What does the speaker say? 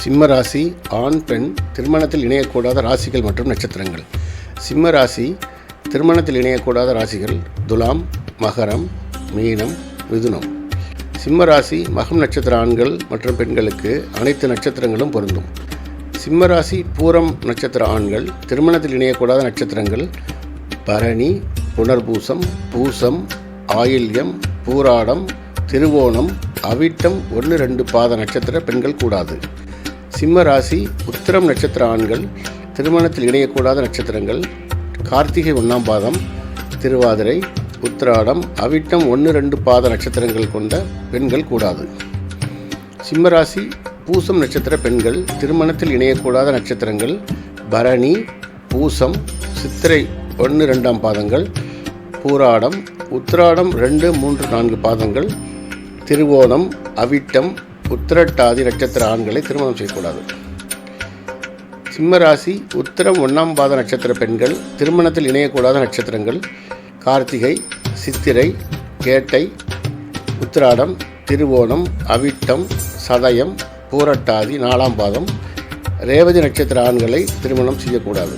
சிம்ம ராசி ஆண் பெண் திருமணத்தில் இணையக்கூடாத ராசிகள் மற்றும் நட்சத்திரங்கள். சிம்ம ராசி திருமணத்தில் இணையக்கூடாத ராசிகள் துலாம் மகரம் மீனம் மிதுனம். சிம்ம ராசி மகம் நட்சத்திர ஆண்கள் மற்றும் பெண்களுக்கு அனைத்து நட்சத்திரங்களும் பொருந்தும். சிம்ம ராசி பூரம் நட்சத்திர ஆண்கள் திருமணத்தில் இணையக்கூடாத நட்சத்திரங்கள் பரணி புனர்பூசம் பூசம் ஆயில்யம் பூராடம் திருவோணம் அவிட்டம் ஒன்று ரெண்டு பாத நட்சத்திர பெண்கள் கூடாது. சிம்ம ராசி உத்திரம் நட்சத்திர ஆண்கள் திருமணத்தில் இணையக்கூடாத நட்சத்திரங்கள் கார்த்திகை ஒன்றாம் பாதம் திருவாதிரை உத்திராடம் அவிட்டம் ஒன்று ரெண்டு பாத நட்சத்திரங்கள் கொண்ட பெண்கள் கூடாது. சிம்மராசி பூசம் நட்சத்திர பெண்கள் திருமணத்தில் இணையக்கூடாத நட்சத்திரங்கள் பரணி பூசம் சித்திரை ஒன்று ரெண்டாம் பாதங்கள் பூராடம் உத்திராடம் ரெண்டு மூன்று நான்கு பாதங்கள் திருவோணம் அவிட்டம் உத்திரட்டாதி நட்சத்திர ஆண்களை திருமணம் செய்யக்கூடாது. சிம்மராசி உத்திரம் ஒன்றாம் பாத நட்சத்திர பெண்கள் திருமணத்தில் இணையக்கூடாத நட்சத்திரங்கள் கார்த்திகை சித்திரை கேட்டை உத்திராடம் திருவோணம் அவிட்டம் சதயம் பூரட்டாதி நாலாம் பாதம் ரேவதி நட்சத்திர ஆண்களை திருமணம் செய்யக்கூடாது.